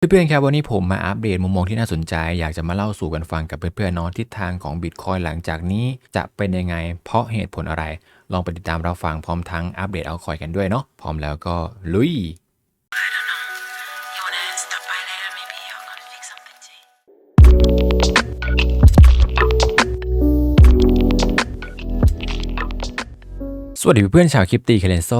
เพื่อนๆครับวันนี้ผมมาอัปเดตมุมมองที่น่าสนใจ อยากจะมาเล่าสู่กันฟังกับเพื่อนๆน้องทิศทางของบิตคอยหลังจากนี้จะเป็นยังไง เพราะเหตุผลอะไร ลองไปติดตามเราฟังพร้อมทั้งอัปเดตเอาคอยกันด้วยเนาะพร้อมแล้วก็ลุย สวัสดีเพื่อนๆชาวคริปตีเคเรนโซ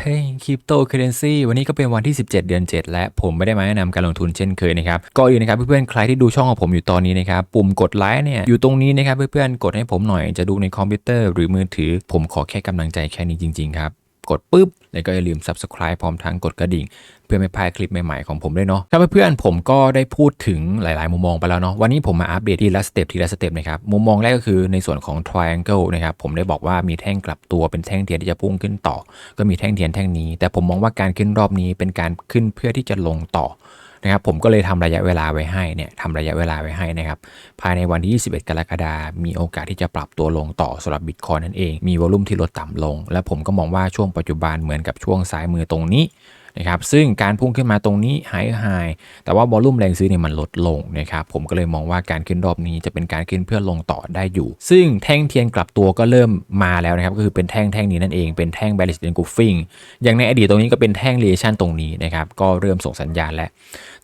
เฮ้ยคริปโตเคเรนซีวันนี้ก็เป็นวันที่ 17 เดือน 7 และผมไม่ได้มาแนะนำการลงทุนเช่นเคยนะครับก็อื่นนะครับเพื่อนๆใครที่ดูช่องของผมอยู่ตอนนี้นะครับปุ่มกดไลค์เนี่ยอยู่ตรงนี้นะครับเพื่อนๆกดให้ผมหน่อยจะดูในคอมพิวเตอร์หรือมือถือ ผมขอแค่กำลังใจแค่นี้จริงๆครับ กดปุ๊บ แล้วก็อย่าลืม subscribe พร้อมทั้งกดกระดิ่ง เพื่อไม่พลาดคลิปใหม่ๆของผมด้วยเนาะครับเพื่อนๆผมก็ได้พูดถึงหลายๆ มุมมองไปแล้วเนาะวันนี้ผมมาอัปเดตทีละสเต็ปทีละสเต็ปนะครับมุมมองแรกก็คือในส่วนของ triangle นะครับผมได้บอกว่ามีแท่งกลับตัวเป็นแท่งเทียนที่จะพุ่งขึ้นต่อ ก็มีแท่งเทียนแท่งนี้ แต่ผมมองว่าการขึ้นรอบนี้เป็นการขึ้นเพื่อที่จะลงต่อ นะครับผมก็เลยทำระยะเวลาไว้ให้เนี่ยทำระยะเวลาไว้ให้นะครับภายในวันที่ 21 กรกฎาคมมีโอกาสที่จะปรับตัวลงต่อสำหรับบิตคอยนั่นเองมีวอลุ่มที่ลดต่ำลง และผมก็มองว่าช่วงปัจจุบันเหมือนกับช่วงซ้ายมือตรงนี้ นะครับซึ่งการพุ่งขึ้นมาตรงนี้หายหายแต่ว่าวอลุ่มแรงซื้อเนี่ยมันลดลงนะครับผมก็เลยมองว่าการขึ้นรอบนี้จะเป็นการขึ้นเพื่อลงต่อได้อยู่ ซึ่งแท่งเทียนกลับตัวก็เริ่มมาแล้วนะครับก็คือเป็นแท่งแท่งนี้นั่นเองเป็นแท่ง bearish engulfing อย่างในอดีตตรงนี้ก็เป็นแท่ง relation ตรงนี้นะครับก็เริ่มส่งสัญญาณแล้ว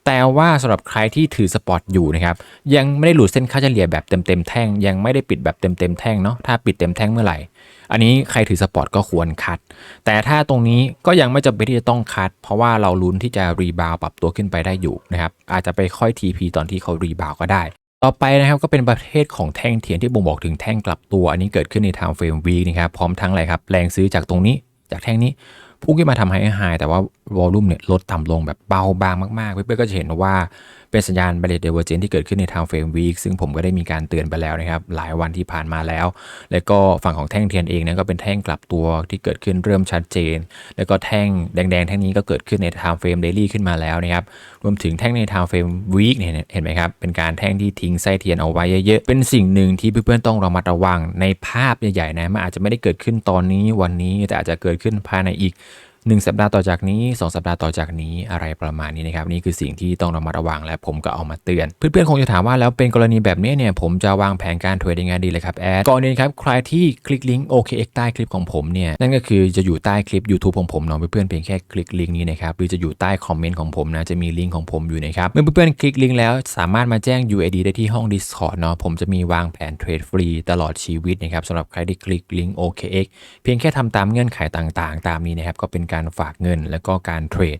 แต่ว่าสำหรับใครที่ถือสปอตอยู่นะครับยังไม่ได้หลุดเส้นค่าเฉลี่ยแบบเต็มเต็มๆแท่งยังไม่ได้ปิดแบบเต็มเต็มๆแท่งเนาะถ้าปิดเต็มแท่งเมื่อไหร่ อันนี้ใครถือสปอร์ตก็ควรคัด แต่ถ้าตรงนี้ก็ยังไม่จำเป็นที่จะต้องคัด เพราะว่าเราลุ้นที่จะรีบาวปรับตัวขึ้นไปได้อยู่นะครับอาจจะไปค่อย TP ตอนที่เขารีบาวก็ได้ ต่อไปนะครับก็เป็นประเภทของแท่งเทียนที่บ่งบอกถึงแท่งกลับตัว อันนี้เกิดขึ้นใน time frame week นะครับพร้อมทั้งอะไรครับแรงซื้อจากตรงนี้จากแท่งนี้พุ่งขึ้นมาทำให้ไฮแต่ว่าวอลลุ่มเนี่ยลดต่ำลงแบบเบาบางมากๆเพื่อนๆก็จะเห็นว่า เป็นสัญญาณ b a r r i e r divergence ที่เกิดขึ้นใน time frame week ซึ่งผมก็ได้มีการเตือนไปแล้วนะครับ หลายวันที่ผ่านมาแล้ว แล้วก็ฝั่งของแท่งเทียนเองเนี่ยก็เป็นแท่งกลับตัวที่เกิดขึ้นเริ่มชัดเจน แล้วก็แท่งแดงๆ แท่งนี้ก็เกิดขึ้นใน time frame daily ขึ้นมาแล้วนะครับ รวมถึงแท่งใน time frame week เนี่ยเห็นไหมครับ เป็นการแท่งที่ทิ้งไส้เทียนเอาไว้เยอะๆ เป็นสิ่งหนึ่งที่เพื่อนๆต้องระมัดระวังในภาพใหญ่ๆนะมันอาจจะไม่ได้เกิดขึ้นตอนนี้วันนี้แต่อาจจะเกิดขึ้นภายในอีก 1 สัปดาห์ต่อจากนี้ 2 สัปดาห์ต่อจากนี้อะไรประมาณนี้นะครับนี่คือสิ่งที่ต้องระมัดระวังและผมก็เอามาเตือน เพื่อนๆคงจะถามว่าแล้วเป็นกรณีแบบนี้เนี่ยผมจะวางแผนการเทรดยังไงดีเลยครับแอดก่อนอื่นครับใครที่คลิกลิงก์ OKX ใต้คลิปของผมเนี่ยนั่นก็คือจะอยู่ใต้คลิป YouTube ของผมเนาะเพื่อนๆเพียงแค่คลิกลิงก์นี้นะครับหรือจะอยู่ใต้คอมเมนต์ของผมนะจะมีลิงก์ของผมอยู่นะครับเมื่อเพื่อนๆคลิกลิงก์แล้วสามารถมาแจ้ง UID ได้ที่ห้อง Discord เนาะผมจะมีวางแผนเทรดฟรีตลอดชีวิตนะครับสำหรับใครที่คลิกลิงก์ OKX เพียงแค่ทำตามเงื่อนไขต่างๆ ตามนี้นะครับก็เป็นการฝากเงิน แล้วก็การเทรด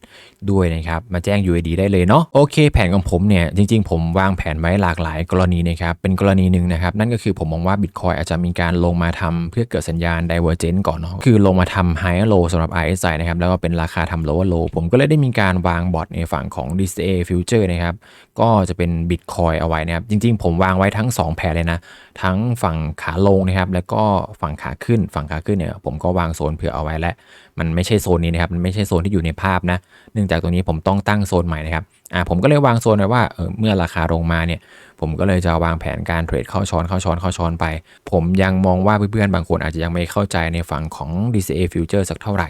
ด้วยนะครับ มาแจ้ง UID ได้เลยเนาะโอเค แผนของผมเนี่ย จริง ๆ ผมวางแผนไว้หลากหลายกรณีนะครับ เป็นกรณีหนึ่งนะครับ นั่นก็คือผมมองว่า Bitcoin อาจจะมีการลงมาทำเพื่อเกิดสัญญาณ Divergence ก่อนเนาะคือลงมาทำ High Low สำหรับ RSI นะครับแล้วก็เป็นราคาทำ Lower Low ผมก็เลยได้มีการวางบอทในฝั่งของ DCA Future นะครับก็จะเป็น Bitcoin เอาไว้นะครับจริง ๆ ผมวางไว้ทั้ง 2 แผนเลยนะทั้งฝั่งขาลงนะครับแล้วก็ฝั่งขาขึ้นฝั่งขาขึ้นเนี่ยผมก็วางโซนเผื่อเอาไว้แล้วมันไม่ใช่โซนนี้นะครับ มันไม่ใช่โซนที่อยู่ในภาพนะ เนื่องจากตรงนี้ผมต้องตั้งโซนใหม่นะครับ อ่า ผมก็เลยวางโซนไว้ว่าเออเมื่อราคาลงมาเนี่ย ผมก็เลยจะวางแผนการเทรดเข้าช้อนเข้าช้อนเข้าช้อนไป ผมยังมองว่าเพื่อนๆบางคนอาจจะยังไม่เข้าใจในฝั่งของ DCA Future สักเท่าไหร่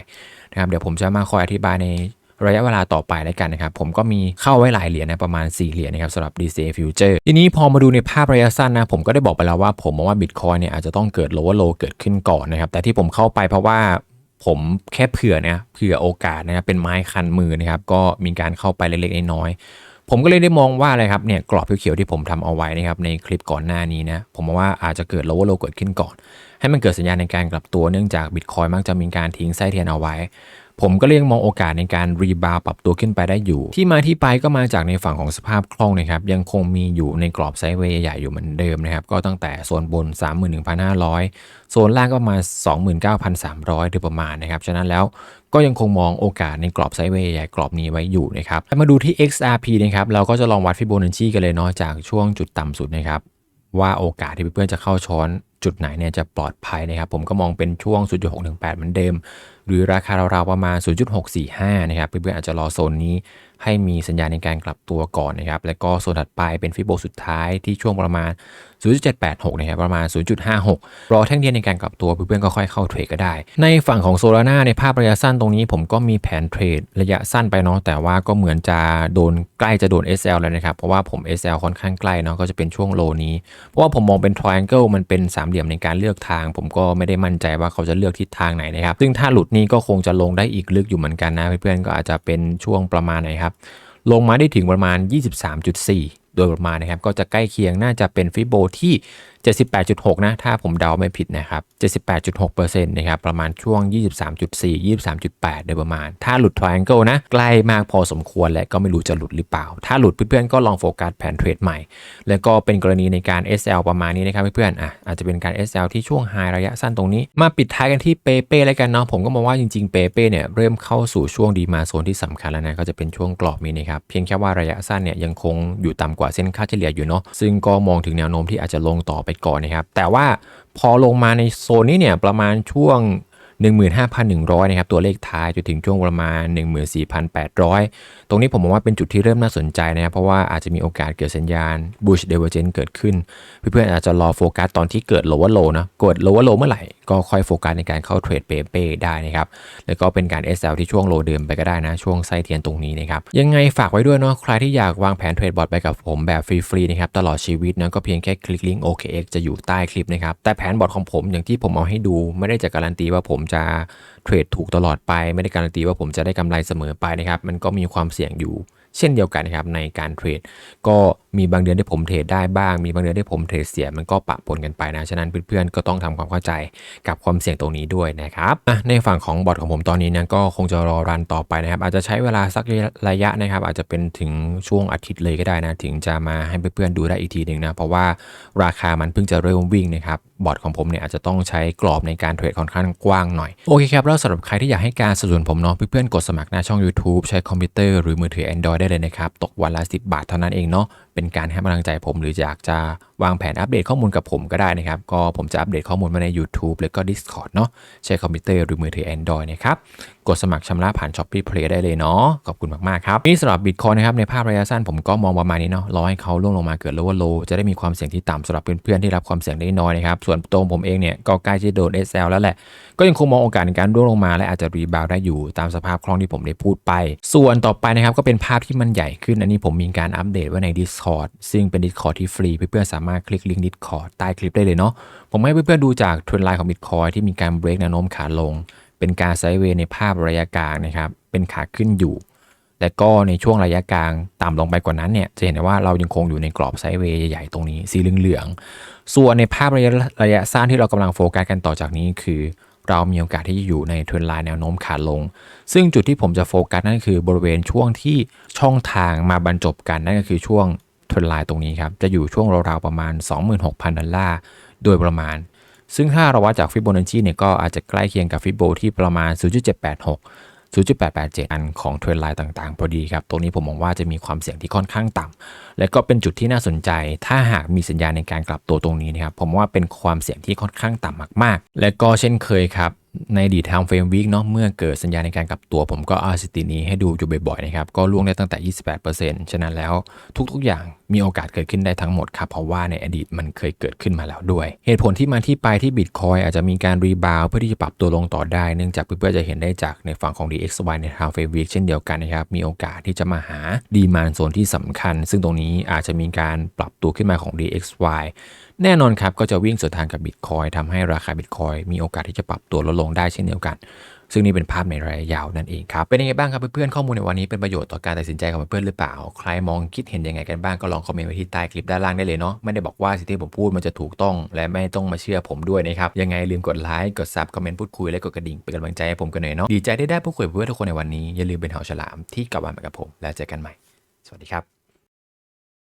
นะครับ เดี๋ยวผมจะมาคอยอธิบายในระยะเวลาต่อไปแล้วกันนะครับ ผมก็มีเข้าไว้หลายเหรียญนะ ประมาณ 4 เหรียญนะครับสำหรับ DCA Future ทีนี้พอมาดูในภาพระยะสั้นนะ ผมก็ได้บอกไปแล้วว่าผมมองว่า Bitcoin เนี่ยอาจจะต้องเกิด lower low เกิดขึ้นก่อนนะครับ แต่ที่ผมเข้าไปเพราะว่า ผมแค่เผื่อนะเผื่อโอกาสนะครับเป็นไม้คันมือนะครับ ก็มีการเข้าไปเล็กๆน้อยๆผมก็เลยได้มองว่าอะไรครับเนี่ยกรอบเขียวๆที่ผมทำเอาไว้นะครับในคลิปก่อนหน้านี้นะผมว่าอาจจะเกิด lower low เกิดขึ้นก่อน ให้มันเกิดสัญญาณในการกลับตัวเนื่องจากบิตคอยมักจะมีการทิ้งไส้เทียนเอาไว้ ผมก็เลยมองโอกาสในการรีบาวปรับตัวขึ้นไปได้อยู่ ที่มาที่ไปก็มาจากในฝั่งของสภาพคล่องนะครับยังคงมีอยู่ในกรอบไซด์เวย์ใหญ่อยู่เหมือนเดิมนะครับก็ตั้งแต่โซนบน 31,500 โซนล่างก็ประมาณ 29,300โดยประมาณนะครับฉะนั้นแล้วก็ยังคงมองโอกาสในกรอบไซด์เวย์ใหญ่กรอบนี้ไว้อยู่นะครับมาดูที่ XRP นะครับเราก็จะลองวัดฟิโบนัชชีกันเลยเนาะจากช่วงจุดต่ำสุดนะครับว่าโอกาสที่เพื่อนๆจะเข้าช้อน จุดไหนเนี่ยจะปลอดภัยนะครับ ผมก็มองเป็นช่วง 0.618 เหมือนเดิม หรือราคาราวๆประมาณ 0.645 นะครับ เพื่อนๆอาจจะรอโซนนี้ให้มีสัญญาณในการกลับตัวก่อนนะครับ แล้วก็โซนถัดไปเป็นฟิโบสุดท้ายที่ช่วงประมาณ 0.786 นะครับ ประมาณ 0.56 รอแท่งเดียวในการกลับตัวเพื่อนๆก็ค่อยเข้าเทรดก็ได้ ในฝั่งของโซลาร่าในภาพระยะสั้นตรงนี้ผมก็มีแผนเทรดระยะสั้นไปเนาะ แต่ว่าก็เหมือนจะโดนใกล้จะโดน SL แล้วนะครับ เพราะว่าผม SL ค่อนข้างใกล้เนาะ ก็จะเป็นช่วงโลนี้ เพราะว่าผมมองเป็น triangle มันเป็นสามเหลี่ยมในการเลือกทาง ผมก็ไม่ได้มั่นใจว่าเขาจะเลือกทิศทางไหนนะครับ ซึ่งถ้าหลุดนี่ก็คงจะลงได้อีกลึกอยู่เหมือนกันนะเพื่อนๆก็อาจจะเป็นช่วงประมาณไหนครับลงมาได้ถึงประมาณ 23.4 โดยประมาณนะครับ ก็จะใกล้เคียงน่าจะเป็นฟิโบที่ 78.6 นะ ถ้าผมเดาไม่ผิดนะครับ 78.6%นะครับ ประมาณช่วง 23.4 23.8 โดยประมาณ ถ้าหลุด triangle นะ ใกล้มากพอสมควรและก็ไม่รู้จะหลุดหรือเปล่า ถ้าหลุดเพื่อนๆ ก็ลองโฟกัสแผนเทรดใหม่ แล้วก็เป็นกรณีในการ SL ประมาณนี้นะครับเพื่อนๆอะอาจจะเป็นการ SL ที่ช่วงไฮระยะสั้นตรงนี้ มาปิดท้ายกันที่เปเป้แล้วกันเนาะ ผมก็มองว่าจริงๆ เปเป้เนี่ยเริ่มเข้าสู่ช่วงดีมาโซนที่สำคัญแล้วนะก็จะเป็นช่วงกรอบนี้นะครับ เพียงแค่ว่าระยะสั้นเนี่ยยังคงอยู่ต่ำกว่าเส้นค่าเฉลี่ยอยู่เนาะ ซึ่งก็มองถึงแนวโน้มที่อาจจะลงต่อไปก่อนนะครับ แต่ว่าพอลงมาในโซนนี้เนี่ยประมาณช่วง 15,100 นะครับ ตัวเลขท้ายจนถึงช่วงประมาณ 14,800 ตรงนี้ผมมองว่าเป็นจุดที่เริ่มน่าสนใจนะครับ เพราะว่าอาจจะมีโอกาสเกิดสัญญาณ Bush Divergence เกิดขึ้น เพื่อนๆอาจจะรอโฟกัสตอนที่เกิด lower low นะกด lower low เมื่อไหร่ ก็ค่อยโฟกัสในการเข้าเทรดเปเป้ได้นะครับ แล้วก็เป็นการ SL ที่ช่วงโลเดิมไปก็ได้นะ ช่วงไส้เทียนตรงนี้นะครับ ยังไงฝากไว้ด้วยเนาะ ใครที่อยากวางแผนเทรดบอทไปกับผมแบบฟรีๆนะครับ ตลอดชีวิตนะก็เพียงแค่คลิกลิงก์ OKX จะอยู่ใต้คลิปนะครับ แต่แผนบอทของผมอย่างที่ผมเอาให้ดู ไม่ได้จะการันตีว่าผมจะเทรดถูกตลอดไป ไม่ได้การันตีว่าผมจะได้กำไรเสมอไปนะครับ มันก็มีความเสี่ยงอยู่ เช่นเดียวกันนะครับในการเทรด ก็มีบางเดือนที่ผมเทรดได้บ้าง มีบางเดือนที่ผมเทรดเสียมันก็ปะปนกันไปนะ ฉะนั้นเพื่อนๆก็ต้องทำความเข้าใจกับความเสี่ยงตรงนี้ด้วยนะครับในฝั่งของบอทของผมตอนนี้นะก็คงจะรอรันต่อไปนะครับ อาจจะใช้เวลาสักระยะนะครับ อาจจะเป็นถึงช่วงอาทิตย์เลยก็ได้นะ ถึงจะมาให้เพื่อนๆดูได้อีกทีหนึ่งนะ เพราะว่าราคามันเพิ่งจะเริ่มวิ่งนะครับบอทของผมเนี่ยอาจจะต้องใช้กรอบในการเทรดค่อนข้างกว้างหน่อย โอเคครับแล้วสำหรับใครที่อยากให้การสนับสนุนผมเนาะเพื่อนๆกดสมัครหน้าช่อง YouTube ใช้คอมพิวเตอร์หรือมือถือ Android ได้เลยนะครับ ตกวันละ 10 บาทเท่านั้นเองเนาะเป็นการให้กำลังใจผมหรืออยากจะวางแผนอัปเดตข้อมูลกับผมก็ได้นะครับ ก็ผมจะอัปเดตข้อมูลมาใน YouTube แล้วก็ Discord เนาะใช้คอมพิวเตอร์หรือมือถือ Android นะครับ กดสมัครชำระผ่าน Shopee Play ได้เลยเนาะขอบคุณมาก ๆ ครับ นี่สำหรับ Bitcoin นะครับ ในภาพระยะสั้นผมก็มองประมาณนี้เนาะรอให้เขาล่วงลงมาเกิด lower low จะได้มีความเสี่ยงที่ต่ำสำหรับเพื่อน ๆ ที่รับความเสี่ยงได้น้อยนะครับส่วนตัวผมเองเนี่ยก็ใกล้จะโดน SL แล้วแหละก็ยังคงมองโอกาสในการร่วงลงมาและอาจจะรีบาวได้อยู่ตามสภาพคล่องที่ผมได้พูดไป ส่วนต่อไปนะครับก็เป็นภาพที่มันใหญ่ขึ้นอันนี้ผมมีการอัปเดตไว้ใน Discord ซึ่งเป็น Discord ที่ฟรี เพื่อนๆสามารถคลิกลิงก์ Discord ใต้คลิปได้เลยเนาะ ผมให้เพื่อนๆดูจากเทรนไลน์ของ Bitcoin ที่มีการเบรกแนวโน้มขาลง เป็นการไซด์เวย์ในภาพระยะกลางนะครับ เป็นขาขึ้นอยู่และก็ในช่วงระยะกลางต่ำลงไปกว่านั้นเนี่ย จะเห็นได้ว่าเรายังคงอยู่ในกรอบไซด์เวย์ใหญ่ๆตรงนี้ สีเหลืองๆ ส่วนในภาพระยะระยะสั้นที่เรากำลังโฟกัสกันต่อจากนี้คือเรามีโอกาสที่จะอยู่ในเทรนไลน์แนวโน้มขาลง ซึ่งจุดที่ผมจะโฟกัสนั่นคือบริเวณช่วงที่ช่องทางมาบรรจบกันนั่นก็คือช่วง ทรนไลน์ตรงนี้ครับ จะอยู่ช่วงราวๆประมาณ 26,000 ดอลลาร์ โดยประมาณ ซึ่งถ้าเราวัดจากฟิโบนัชชีเนี่ยก็อาจจะใกล้เคียงกับฟิโบที่ประมาณ 0.786 0.887 อันของเทรนไลน์ต่างๆ พอดีครับ ตรงนี้ผมมองว่าจะมีความเสี่ยงที่ค่อนข้างต่ำ และก็เป็นจุดที่น่าสนใจ ถ้าหากมีสัญญาณในการกลับตัวตรงนี้นะครับ ผมว่าเป็นความเสี่ยงที่ค่อนข้างต่ำมากๆ และก็เช่นเคยครับ ในดีทางเฟรมวีคเนาะเมื่อเกิดสัญญาณในการกลับตัว ผมก็เอาสถิตินี้ให้ดูอยู่บ่อยๆนะครับ ก็ล่วงได้ตั้งแต่ 28%ฉะนั้นแล้วทุกๆอย่างมีโอกาสเกิดขึ้นได้ทั้งหมดครับ เพราะว่าในอดีตมันเคยเกิดขึ้นมาแล้วด้วย เหตุผลที่มาที่ไปที่บิตคอยอาจจะมีการรีบาวเพื่อที่จะปรับตัวลงต่อได้ เนื่องจากเพื่อนๆจะเห็นได้จากในฝั่งของ DXY ในทางเฟรมวีคเช่นเดียวกันนะครับ มีโอกาสที่จะมาหาดีมานโซนที่สำคัญ ซึ่งตรงนี้อาจจะมีการปรับตัวขึ้นมาของ DXY แน่นอนครับก็จะวิ่งสวนทางกับบิตคอยทำให้ราคาบิตคอยมีโอกาสที่จะปรับตัวลดลงได้เช่นเดียวกัน ซึ่งนี่เป็นภาพในระยะยาวนั่นเองครับ เป็นยังไงบ้างครับเพื่อนๆข้อมูลในวันนี้เป็นประโยชน์ต่อการตัดสินใจของเพื่อนๆหรือเปล่า ใครมองคิดเห็นยังไงกันบ้างก็ลองคอมเมนต์ไว้ที่ใต้คลิปด้านล่างได้เลยเนาะไม่ได้บอกว่าสิ่งที่ผมพูดมันจะถูกต้อง และไม่ต้องมาเชื่อผมด้วยนะครับยังไงลืมกดไลค์กดซับคอมเมนต์พูดคุยและกดกระดิ่งเป็นกำลังใจให้ผมกันหน่อยเนาะดีใจได้ได้พูดคุยเพื่อนทุกคนในวันนี้อย่าลืมเป็นหาฉลามที่กลับมากับผม แล้วเจอกันใหม่ สวัสดีครับ